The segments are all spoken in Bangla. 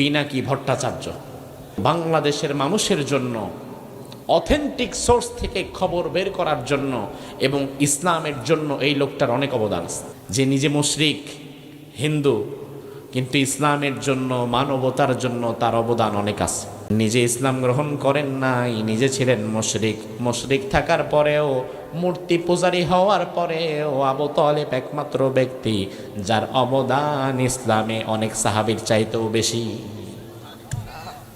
পিনাকি ভট্টাচার্য? বাংলাদেশের মানুষের জন্য অথেন্টিক সোর্স থেকে খবর বের করার জন্য এবং ইসলামের জন্য এই লোকটার অনেক অবদান। যে নিজে মুশরিক, হিন্দু, কিন্তু ইসলামের জন্য, মানবতার জন্য তার অবদান অনেক আছে। নিজে ইসলাম গ্রহণ করেন নাই, নিজে ছিলেন মুশরিক। মুশরিক থাকার পরেও মূর্তি পূজারী হওয়ার পরেও আবু তলেব একমাত্র ব্যক্তি, যার অবদান ইসলামে অনেক সাহাবির চাইতেও বেশি।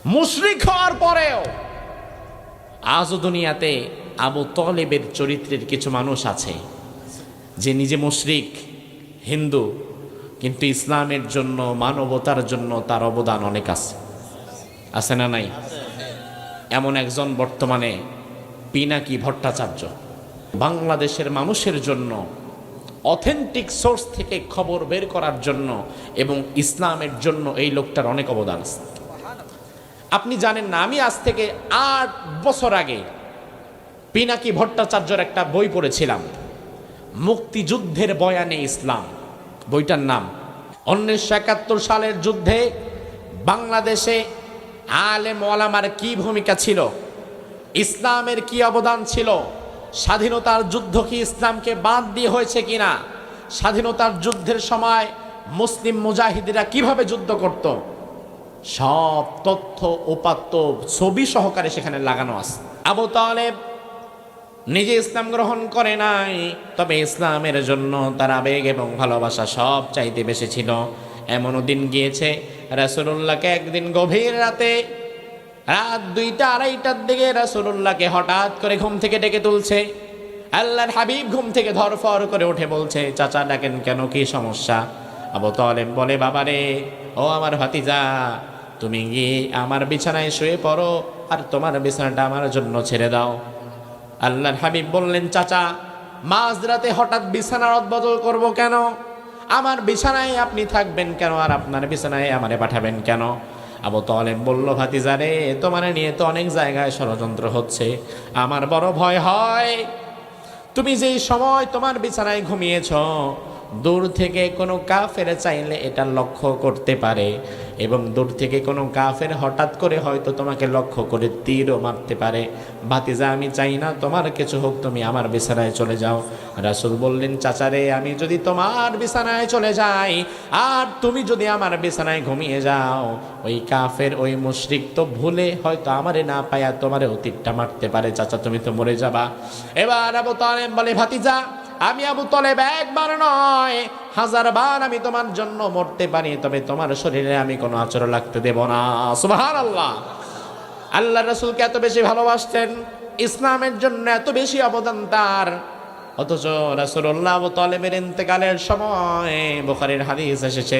মুশরিক হওয়ার পরেও আজও দুনিয়াতে আবু তলেবের চরিত্রের কিছু মানুষ আছে, যে নিজে মুশরিক, হিন্দু, কিন্তু ইসলামের জন্য, মানবতার জন্য তার অবদান অনেক আছে। আছে না নাই? এমন একজন বর্তমানে পিনাকি ভট্টাচার্য। বাংলাদেশের মানুষের জন্য অথেন্টিক সোর্স থেকে খবর বের করার জন্য এবং ইসলামের জন্য এই লোকটার অনেক অবদান আছে। আপনি জানেন না, আমি আজ থেকে আট বছর আগে পিনাকি ভট্টাচার্যর একটা বই পড়েছিলাম, মুক্তিযুদ্ধের বয়ানে ইসলাম। বইটার নাম, উনিশশো একাত্তর সালের যুদ্ধে বাংলাদেশে আলেম ওয়ালামার কি ভূমিকা ছিল, ইসলামের কি অবদান ছিল স্বাধীনতার যুদ্ধ কি ইসলামকে বাদ দিয়ে হয়েছে কিনা? স্বাধীনতার যুদ্ধের সময় মুসলিম মুজাহিদিরা কীভাবে যুদ্ধ করত? সব তথ্য উপাত্ত ছবি সহকারে সেখানে লাগানো আছে। আবু তালেব নিজে ইসলাম গ্রহণ করে নাই, তবে ইসলামের জন্য তার আবেগ এবং ভালোবাসা সব চাইতে বেশি ছিল। এমনও দিন গিয়েছে, রাসুলুল্লাহকে একদিন গভীর রাতে রাত দুইটা, আড়াইটার দিকে রাসুলুল্লাহকে হঠাৎ করে ঘুম থেকে ডেকে তুলছে। আল্লাহর হাবিব ঘুম থেকে ধরফর করে উঠে বলছে, চাচা, ডাকেন কেন? কি সমস্যা? আবু তালেব বলে, বাবারে, ও আমার ভাতিজা, তুমি গিয়ে আমার বিছানায় শুয়ে পড়ো? আর তোমার বিছানাটা আমার জন্য ছেড়ে দাও। আল্লাহর হাবিব বললেন, চাচা, মাঝরাতে হঠাৎ বিছানার অদবদল করব কেন? আমার বিছানায় আপনি থাকবেন কেন? আর আপনার বিছানায় আমারে পাঠাবেন কেন? আবু তলেব বলল ভাতিজারে তোমার নিয়ে তো অনেক জায়গায় ষড়যন্ত্র হচ্ছে। আমার বড় ভয় হয়। তুমি যেই সময় তোমার বিছানায় ঘুমিয়েছ দূর থেকে কোনো কাফের চাইলে এটা লক্ষ্য করতে পারে এবং দূর থেকে কোনো কাফের হঠাৎ করে হয়তো তোমাকে লক্ষ্য করে তীরও মারতে পারে। ভাতিজা, আমি চাই না, তোমার কিছু হোক, তুমি আমার বিছানায় চলে যাও। রাসুল বললেন, চাচারে, আমি যদি তোমার বিছানায় চলে যাই, আর তুমি যদি আমার বিছানায় ঘুমিয়ে যাও, ওই কাফের, ওই মুশরিক তো ভুলে হয়তো আমারে না পায়া তোমারে অতীতটা মারতে পারে। চাচা, তুমি তো মরে যাবা। এবার বলে, ভাতিজা আমি আবু তলেব একবার নয়, হাজার বার আমি তোমার জন্য মরতে পারি, তবে তোমার শরীরে আমি কোনো আচরণ লাগতে দেব না। সুবাহান আল্লাহ আল্লাহ রসুলকে এত বেশি ভালোবাসতেন, ইসলামের জন্য এত বেশি অবদান তার। অথচ রাসুল্লাহ আবু তলেবের ইন্তেকালের সময় বুখারির হাদিস এসেছে,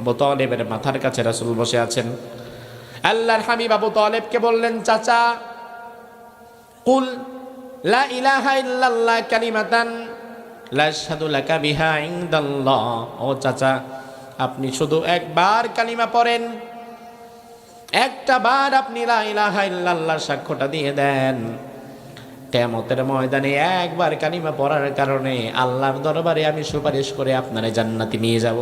আবু তলেবের মাথার কাছে রাসুল বসে আছেন। আল্লাহর হাবিব আবু তলেবকে বললেন, চাচা, কুল লা ইলাহা ইল্লাল্লাহ কালিমাতান লা আশহাদু লাকা বিহা ইংদাল্লাহ ও চাচা, আপনি শুধু একবার কালিমা পড়েন। একটা বার আপনি লা ইলাহা ইল্লাল্লাহ সাক্ষ্যটা দিয়ে দেন। কেমতের ময়দানে একবার কালিমা পড়ার কারণে আল্লাহর দরবারে আমি সুপারিশ করে আপনারে জান্নাতি নিয়ে যাব।